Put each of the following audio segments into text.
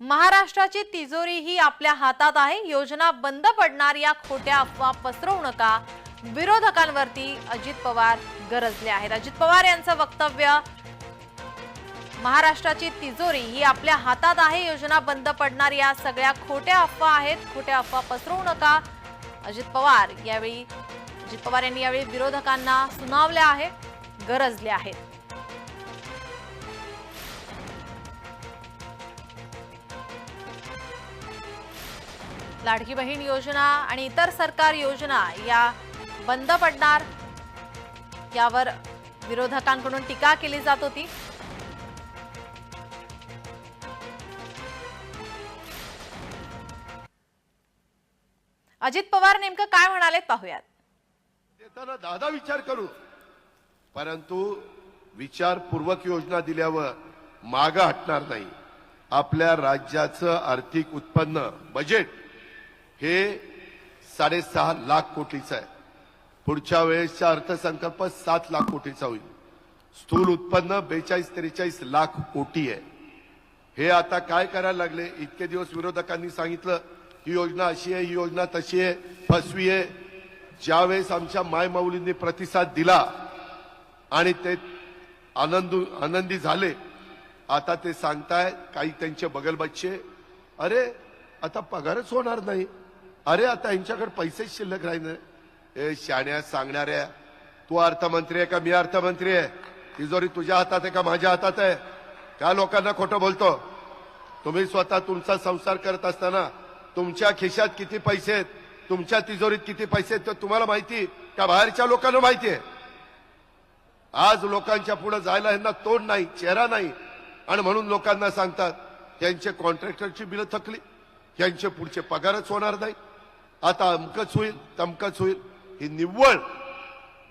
महाराष्ट्राची तिजोरी ही आपल्या हातात आहे. योजना बंद पडणार या खोट्या अफवा पसरवू नका. विरोधकांवरती अजित पवार गरजले आहेत. अजित पवार यांचं वक्तव्य महाराष्ट्राची तिजोरी ही आपल्या हातात आहे. योजना बंद पडणार या सगळ्या खोट्या अफवा आहेत. खोट्या अफवा पसरवू नका. अजित पवार यावेळी अजित पवार यांनी यावेळी विरोधकांना सुनावल्या आहे गरजले आहेत. लाडकी बहीण योजना आणि इतर सरकार योजना या बंद पडणार यावर विरोधकांकडून टीका केली जात होती. अजित पवार नेमकं काय म्हणाले पाहूयात. देताना दादा विचार करू. परंतु विचारपूर्वक योजना दिल्यावर माग हटणार नाही. आपल्या राज्याचं आर्थिक उत्पन्न बजेट हे साडेसहा लाख कोटीचं आहे. पुढच्या वेळेसचा अर्थसंकल्प सात लाख कोटीचा होईल. स्थूल उत्पन्न बेचाळीस त्रेचाळीस लाख कोटी आहे. हे आता काय करायला लागले? इतके दिवस विरोधकांनी सांगितलं ही योजना अशी आहे ही योजना तशी आहे फसवी आहे. ज्यावेळेस आमच्या मायमाऊलींनी प्रतिसाद दिला आणि ते आनंद आनंदी झाले आता ते सांगताय काही त्यांचे बगल बच्चे अरे आता पगारच होणार नाही. अरे आता यांच्याकडे पैसेच शिल्लक राहिले ए शाण्या सांगणाऱ्या तू अर्थमंत्री आहे का? मी अर्थमंत्री आहे. तिजोरी तुझ्या हातात आहे का? माझ्या हातात आहे. का लोकांना खोटं बोलतो? तुम्ही स्वतः तुमचा संसार करत असताना तुमच्या खिशात किती पैसे आहेत? तुमच्या तिजोरीत किती पैसे आहेत? ते तुम्हाला माहिती का बाहेरच्या लोकांना माहिती आहे? आज लोकांच्या पुढे जायला यांना तोंड नाही चेहरा नाही. आणि म्हणून लोकांना सांगतात त्यांचे कॉन्ट्रॅक्टरची बिलं थकली. यांचे पुढचे पगारच होणार नाही. आता अमकच होईल तमकच होईल. ही निव्वळ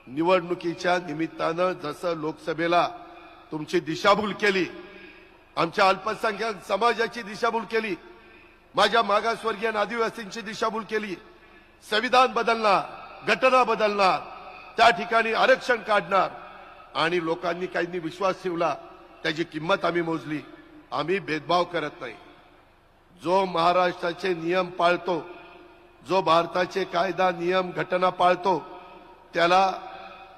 निवडणुकीच्या निमित्तानं जसं लोकसभेला तुमची दिशाभूल केली आमच्या अल्पसंख्याक समाजाची दिशाभूल केली माझ्या मागासवर्गीय आदिवासींची दिशाभूल केली संविधान बदलणार घटना बदलणार त्या ठिकाणी आरक्षण काढणार आणि लोकांनी काहींनी विश्वास ठेवला त्याची किंमत आम्ही मोजली आम्ही भेदभाव करत नाही. जो महाराष्ट्राचे नियम पाळतो जो भारताचे कायदा नियम घटना पाळतो त्याला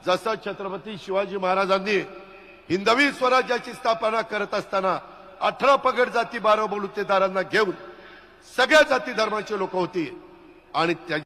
जसं छत्रपती शिवाजी महाराजांनी हिंदवी स्वराज्याची स्थापना करत असताना अठरा पगड जाती बारा बलुतेदारांना घेऊन सगळ्या जाती धर्माचे लोक होती आणि त्या